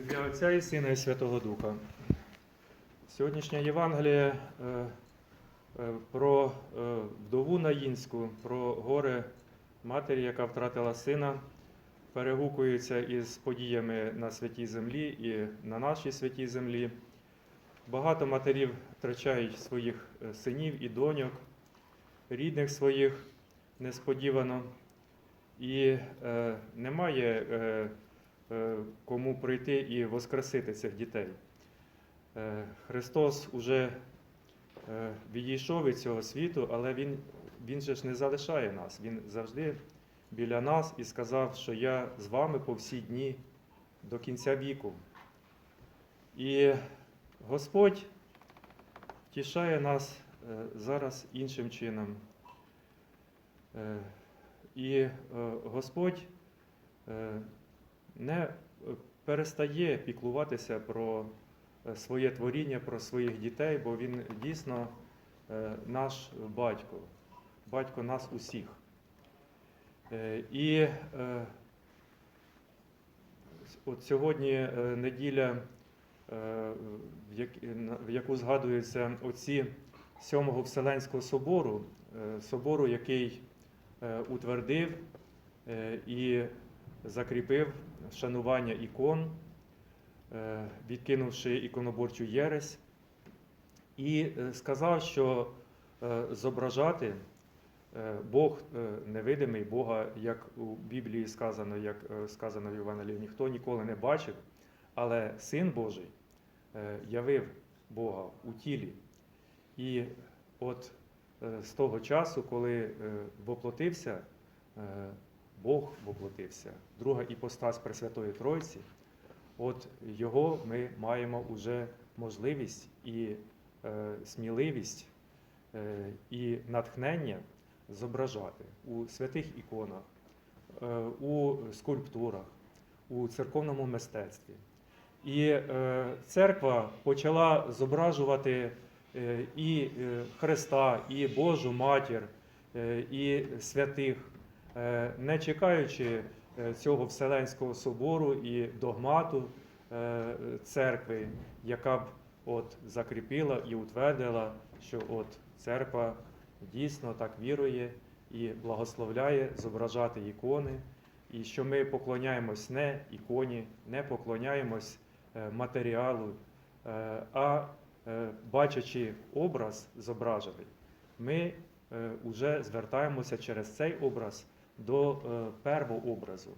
Ім'я Отця і Сина і Святого Духа. Сьогоднішнє Євангеліє е, е, про е, вдову Наїнську, про горе матері, яка втратила сина, перегукується із подіями на святій землі і на нашій святій землі. Багато матерів втрачають своїх синів і доньок, рідних своїх несподівано. І е, немає е, кому прийти і воскресити цих дітей. Е, Христос уже е, відійшов від цього світу, але Він, він же ж не залишає нас. Він завжди біля нас і сказав, що я з вами по всі дні до кінця віку. І Господь тішає нас е, зараз іншим чином. Е, І е, Господь е, не е, перестає піклуватися про е, своє творіння, про своїх дітей, бо Він дійсно е, наш батько, батько нас усіх. І от сьогодні неділя, в яку згадуються отці Сьомого Вселенського собору, собору, який утвердив і закріпив вшанування ікон, е, відкинувши іконоборчу єресь, і е, сказав, що е, зображати Бог невидимий, Бога, як у Біблії сказано, як сказано в Євангелії, ніхто ніколи не бачив, але Син Божий явив Бога у тілі. І от з того часу, коли воплотився, Бог воплотився, друга іпостась Пресвятої Тройці, от його ми маємо уже можливість і е, сміливість е, і натхнення зображати у святих іконах, е, у скульптурах, у церковному мистецтві. І е, церква почала зображувати е, і е, Христа, і Божу Матір, е, і святих, не чекаючи е, цього Вселенського собору і догмату е, церкви, яка б от закріпила і утвердила, що от церква дійсно так вірує і благословляє зображати ікони, і що ми поклоняємось не іконі, не поклоняємось е, матеріалу, е, а е, бачачи образ зображений, ми вже звертаємося через цей образ до е, первообразу,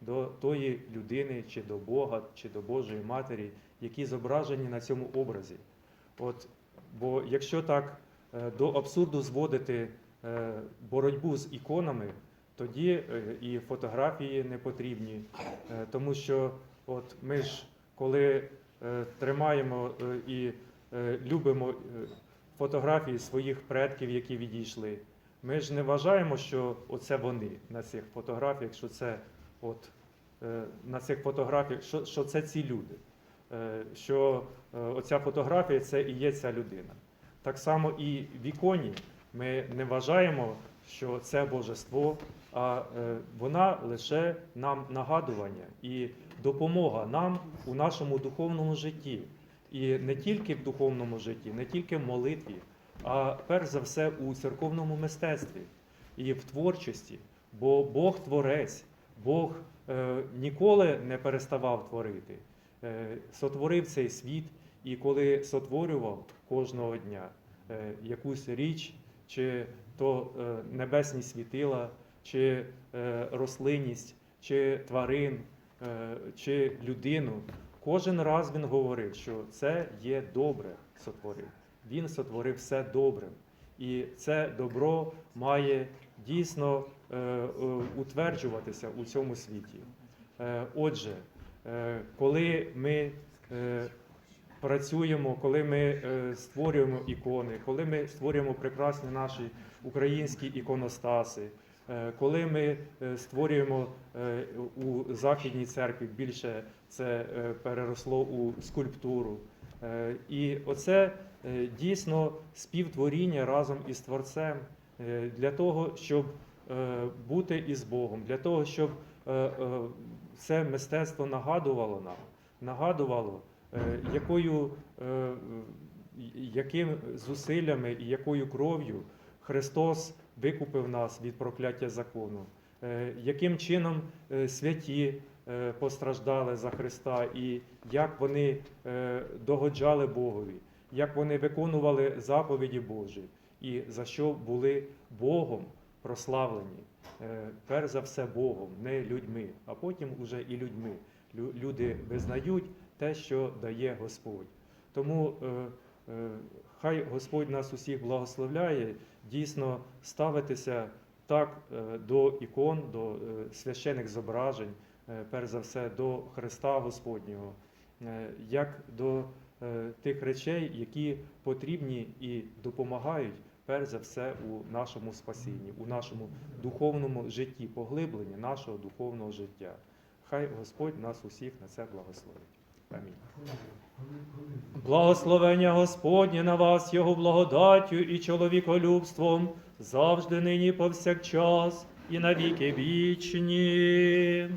до тої людини, чи до Бога, чи до Божої Матері, які зображені на цьому образі. От, бо якщо так е, до абсурду зводити е, боротьбу з іконами, тоді і фотографії не потрібні, тому що от ми ж коли тримаємо і любимо фотографії своїх предків, які відійшли, ми ж не вважаємо, що оце вони на цих фотографіях, що це от е, на цих фотографіях, що, що це ці люди, е, що е, оця фотографія це і є ця людина. Так само і в іконі ми не вважаємо, що це божество, а вона лише нам нагадування і допомога нам у нашому духовному житті. І не тільки в духовному житті, не тільки в молитві, а перш за все у церковному мистецтві і в творчості. Бо Бог творець, Бог е, ніколи не переставав творити, е, сотворив цей світ, і коли сотворював кожного дня е, якусь річ, чи то е, небесні світила, чи е, рослинність, чи тварин, е, чи людину, кожен раз він говорив, що це є добре сотворив. Він сотворив все добрим. І це добро має дійсно е, е, утверджуватися у цьому світі. Е, Отже, коли ми працюємо, коли ми створюємо ікони, коли ми створюємо прекрасні наші українські іконостаси, коли ми створюємо у Західній церкві більше це переросло у скульптуру. І оце дійсно співтворіння разом із Творцем е, для того, щоб е, бути із Богом, для того, щоб е, е, це мистецтво нагадувало нам нагадувало, е, якою, е, яким зусиллями і якою кров'ю Христос викупив нас від прокляття закону, е, яким чином е, святі е, постраждали за Христа і як вони е, догоджали Богові, як вони виконували заповіді Божі і за що були Богом прославлені. Е, Перш за все Богом, не людьми, а потім уже і людьми. Люди визнають те, що дає Господь. Тому е, е, хай Господь нас усіх благословляє, дійсно ставитися так до ікон, до священих зображень, перш за все до Христа Господнього, як до тих речей, які потрібні і допомагають, перш за все, у нашому спасінні, у нашому духовному житті, поглибленні нашого духовного життя. Хай Господь нас усіх на це благословить. Амінь. Благословення Господнє на вас, Його благодаттю і чоловіколюбством, завжди нині повсякчас і навіки вічні.